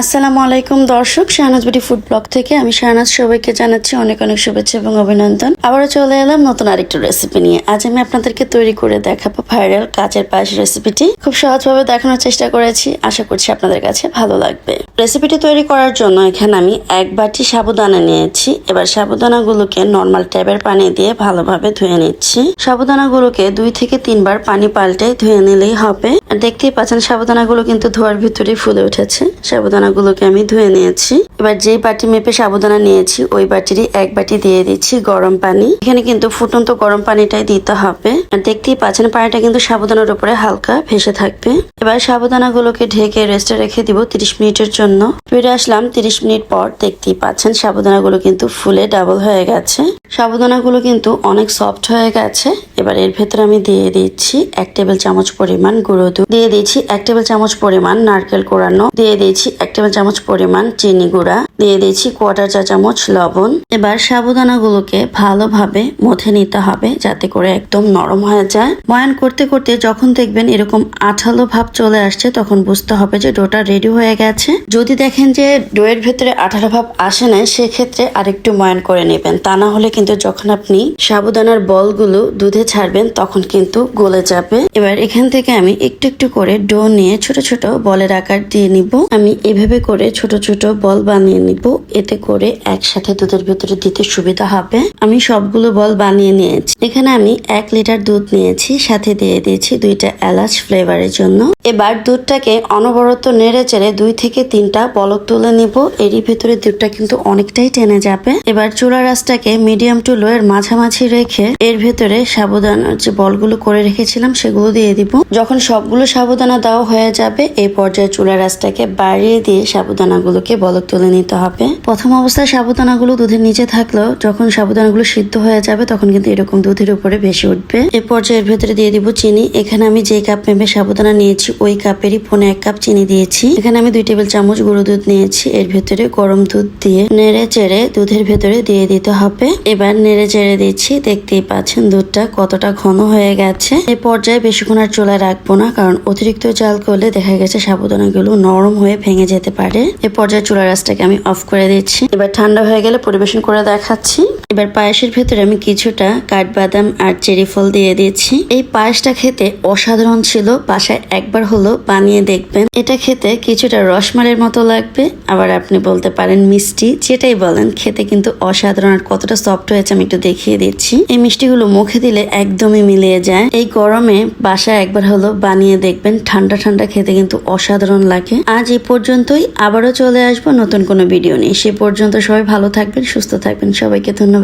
আসসালামু আলাইকুম, দর্শক। শাহনাজ বিডি ফুড ব্লগ থেকে আমি শাহনাজ সবাইকে জানাচ্ছি অনেক অনেক শুভেচ্ছা এবং অভিনন্দন। আবারও চলে এলাম নতুন আরেকটা রেসিপি নিয়ে। আজ আমি আপনাদেরকে তৈরি করে দেখাবো ভাইরাল কাঁচের পায়েস রেসিপিটি খুব সহজভাবে দেখানোর চেষ্টা করেছি। আশা করছি আপনাদের কাছে ভালো লাগবে। রেসিপিটি তৈরি করার জন্য এখানে আমি এক বাটি সাবুদানা নিয়েছি। এবার সাবুদানাগুলোকে নর্মাল ট্যাবের পানি দিয়ে ভালোভাবে ধুয়ে নিচ্ছি। সাবুদানাগুলোকে দুই থেকে তিনবার পানি পাল্টে ধুয়ে নিলেই হবে। দেখতেই পাচ্ছেন, সাবুদানাগুলো কিন্তু ধোয়ার ভিতরে ফুলে উঠেছে। সাবুদানাগুলোকে আমি ধুয়ে নিয়েছি। এবার যেই বাটি মেপে সাবুদানা নিয়েছি, ওই বাটিরই এক বাটি দিয়ে দিচ্ছি গরম পানি। এখানে কিন্তু ফুটন্ত গরম পানিটাই দিতে হবে। আর দেখতেই পাচ্ছেন, পানিটা কিন্তু সাবুদানার উপরে হালকা ভেসে থাকবে। এবার সাবুদানাগুলোকে ঢেকে রেস্টে রেখে দিব তিরিশ মিনিটের জন্য। ফিরে আসলাম তিরিশ মিনিট পর, দেখতেই পাচ্ছেন সাবুদানাগুলো কিন্তু ফুলে ডাবল হয়ে গেছে। সাবুদানাগুলো কিন্তু অনেক সফট হয়ে গেছে। এবার এর ভেতরে আমি দিয়ে দিচ্ছি এক টেবিল চামচ পরিমাণ গুঁড়ো দুধ। দিয়ে দিচ্ছি এক টেবিল চামচ পরিমাণ নারকেল কোড়ানো দিয়ে দিয়েছি এক টেবিল চামচ পরিমাণ চিনি গুঁড়া, দিয়ে দিচ্ছি কোয়াটার চা চামচ লবণ। এবার সাবুদানাগুলোকে ভালোভাবে মথে নিতে হবে যাতে করে একদম নরম হয়ে যায়। ময়ান করতে করতে যখন দেখবেন এরকম আঠালো ভাব চলে আসছে, তখন বুঝতে হবে যে ডোটা রেডি হয়ে গেছে। যদি দেখেন যে ডোয়ের ভেতরে আঠালো ভাব আসে না সেক্ষেত্রে আরেকটু ময়ান করে নেবেন। তা না হলে কিন্তু যখন আপনি সাবুদানার বলগুলো দুধে ছাড়বেন, তখন কিন্তু গলে যাবে। এবার এখান থেকে আমি একটু একটু করে ডো নিয়ে ছোট ছোট বলের আকার দিয়ে নিব। আমি এভাবে করে ছোট ছোট বল বানিয়ে নিব। এতে করে একসাথে দুধের ভেতরে দিতে সুবিধা হবে। আমি সবগুলো বল বানিয়ে নিয়েছি। এখানে আমি এক লিটার দুধ নিয়েছি, সাথে দিয়ে দিয়েছি দুইটা এলাচ ফ্লেভারের জন্য। এবার দুধটাকে অনবরত নেড়ে চেড়ে দুই থেকে তিনটা বলক তুলে নিব। এরই ভেতরে দুধটা কিন্তু অনেকটাই টেনে যাবে। এবার চুলা রাসটাকে মিডিয়াম টু লো এর মাঝামাঝি রেখে এর ভেতরে সাবুদানার যে বলগুলো করে রেখেছিলাম সেগুলো দিয়ে দিব। যখন সবগুলো সাবুদানা দেওয়া হয়ে যাবে, এই পর্যায়ে চুলা রাসটাকে বাড়িয়ে দিয়ে সাবুদানাগুলোকে বলক তুলে নিতে হবে। প্রথম অবস্থায় সাবুদানাগুলো দুধের নিচে থাকলেও যখন সাবুদানাগুলো সিদ্ধ হয়ে যাবে তখন কিন্তু এরকম দুধের উপরে ভেসে উঠবে। এ পর্যায়ে এর ভেতরে দিয়ে দিব চিনি। এখানে আমি যে কাপ মেপে সাবুদানা নিয়েছি, ওই কাপেরই পনে এক কাপ চিনি দিয়েছি। এখানে আমি দুই টেবিল চামচ গুঁড়ো দুধ নিয়েছি। এর ভেতরে গরম দুধ দিয়ে নেড়ে চেড়ে দুধের ভেতরে দিয়ে দিতে হবে। এবার নেড়ে চেড়ে দিচ্ছি। দেখতেই পাচ্ছেন দুধটা কতটা ঘন হয়ে গেছে। এই পর্যায়ে বেশিক্ষণ আর চুলায় রাখব না, কারণ অতিরিক্ত জাল করলে দেখা গেছে সাবুদানাগুলো নরম হয়ে ভেঙে যেতে পারে। এ পর্যায়ে চুলা রাসটাকে আমি অফ করে দিচ্ছি। এবার ঠান্ডা হয়ে গেলে পরিবেশন করে দেখাচ্ছি। এবার পায়েসের ভেতরে আমি কিছুটা কাঠবাদাম আর চেরি ফল দিয়ে দিয়েছি। এই পায়েসটা খেতে অসাধারণ ছিল। বাসায় একবার হলো বানিয়ে দেখবেন। এটা খেতে কিছুটা রসমালের মতো লাগবে। আবার আপনি বলতে পারেন মিষ্টি। যেটাই বলেন, খেতে কিন্তু অসাধারণ আর কতটা সফট হয়েছে আমি একটু দেখিয়ে দিচ্ছি। এই মিষ্টিগুলো মুখে দিলে একদমই মিলিয়ে যায়। এই গরমে বাসায় একবার হলো বানিয়ে দেখবেন। ঠান্ডা ঠান্ডা খেতে কিন্তু অসাধারণ লাগে। আজ এই পর্যন্তই। আবারও চলে আসব নতুন কোনো ভিডিও নিয়ে। সে পর্যন্ত সবাই ভালো থাকবেন, সুস্থ থাকবেন। সবাইকে ধন্যবাদ।